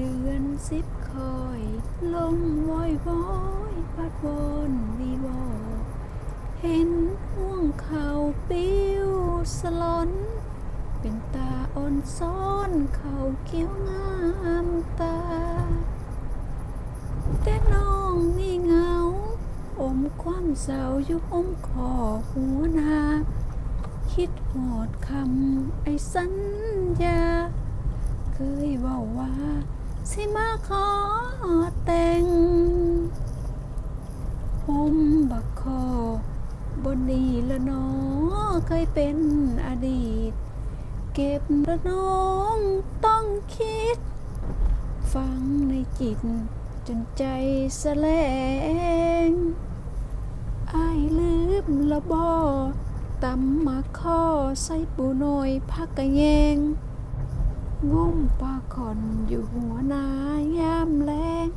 เดือนสิบคอยลงวอยวอยพัดวนวีวอเห็นห่วงเขาปิ้วสลอนเป็นตาอ่อนซ้อนเขาเกี้ยวงามตา แต่น้องนี่เงา อมความเศร้าอยู่อมคอหัวนา คิดหอดคำไอ้สัญญา เคยเว่าว่า สิมาขอแต่ง ผมบักคอบนนีละน้อเคยเป็นอดีต เก็บละน้องต้องคิด ฟังในจิต จนใจแสลงอายลืมละบอตำมาข้อใส่ปูน้อยพักกะแยง งุ้มปลาขอนอยู่หัวนายามแลง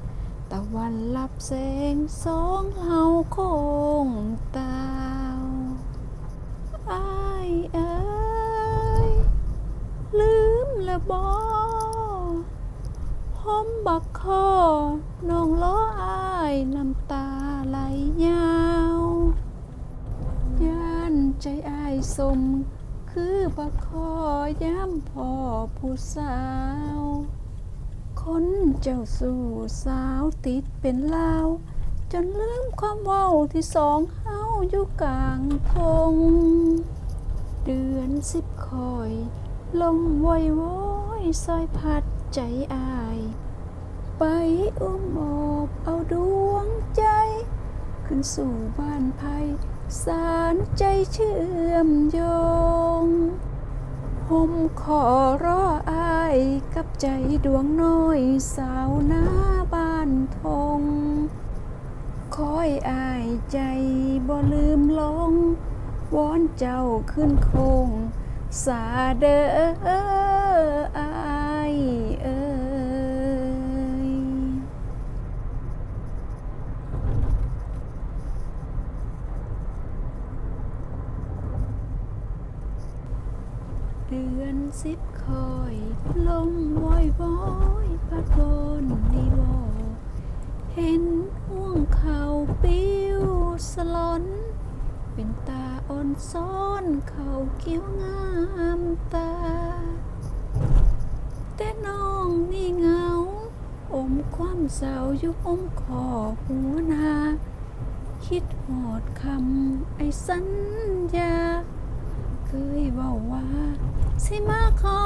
ตะวันรับแสงสองเฮาโคงตาวอายเอ้ยลืมละบอหอมบักคอน้องล้ออายน้ำตาไหลยาว ย่านใจอายสม คือบักคอย่ำพ่อผู้สาว คนเจ้าสู่สาวติดเป็นลาวจนลืมความเว้าที่สองเฮาอยู่กลางทง เดือนสิบคอย ลมวอยโวยซอยพัดใจอาย ไปอุ้มอบเอาดวงใจ ขึ้นสู่บ้านภัย สารใจเชื่อมโยงห่มขอรออายกับใจดวงน้อยสาวหน้าบ้านทง คอยอายใจบ่ลืมลงวอนเจ้าขึ้นคง สาเด้ออายเอ้ย เดือนสิบคอยลงวอยวอยพัดวนดีวอเห็นห่วงเขาปิ้วสลอนเป็นตาอ่อนซ้อนเขาเกี้ยวงามตา แต่น้องนี่เงา อมความเศร้าอยู่อมคอหัวนา คิดหอดคำไอ้สัญญา เคยเว่าว่า สิมาขอ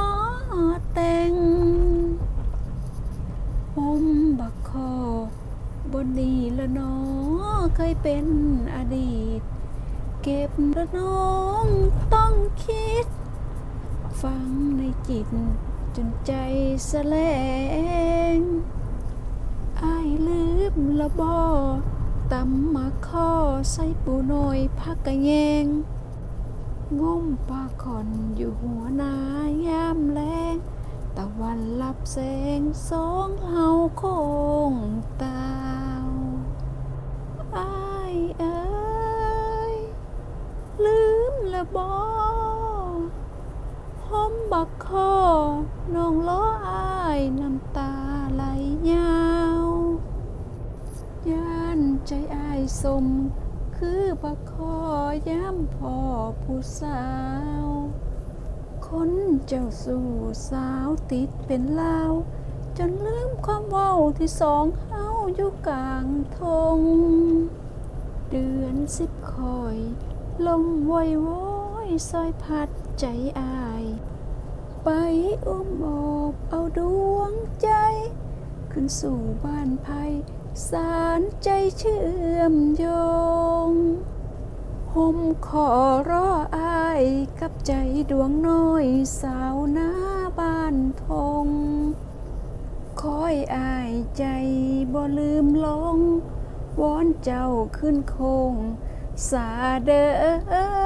แต่งผมบักคอบนนี้ละน้อเคยเป็นอดีต เก็บละน้องต้องคิด ฟังในจิต จนใจแสลงอายลืมละบอตำมาข้อใส่ปูน้อยพักกะแยง งุ้มปลาขอนอยู่หัวนายามแลงตะวันรับแสงสองเฮาโคงตาวอายเอ้ยลืมละบอหอมบักคอน้องล้ออายน้ำตาไหลยาว ย่านใจอายสม คือบักคอย่ำพ่อผู้สาว คนเจ้าสู่สาวติดเป็นลาวจนลืมความเว้าที่สองเฮาอยู่กลางทง เดือนสิบคอย ลมวอยโวยซอยพัดใจอาย ไปอุ้มอบเอาดวงใจ ขึ้นสู่บ้านภัย สารใจเชื่อมโยงห่มขอรออายกับใจดวงน้อยสาวหน้าบ้านทง คอยอายใจบ่ลืมลงวอนเจ้าขึ้นคง สาเด้อ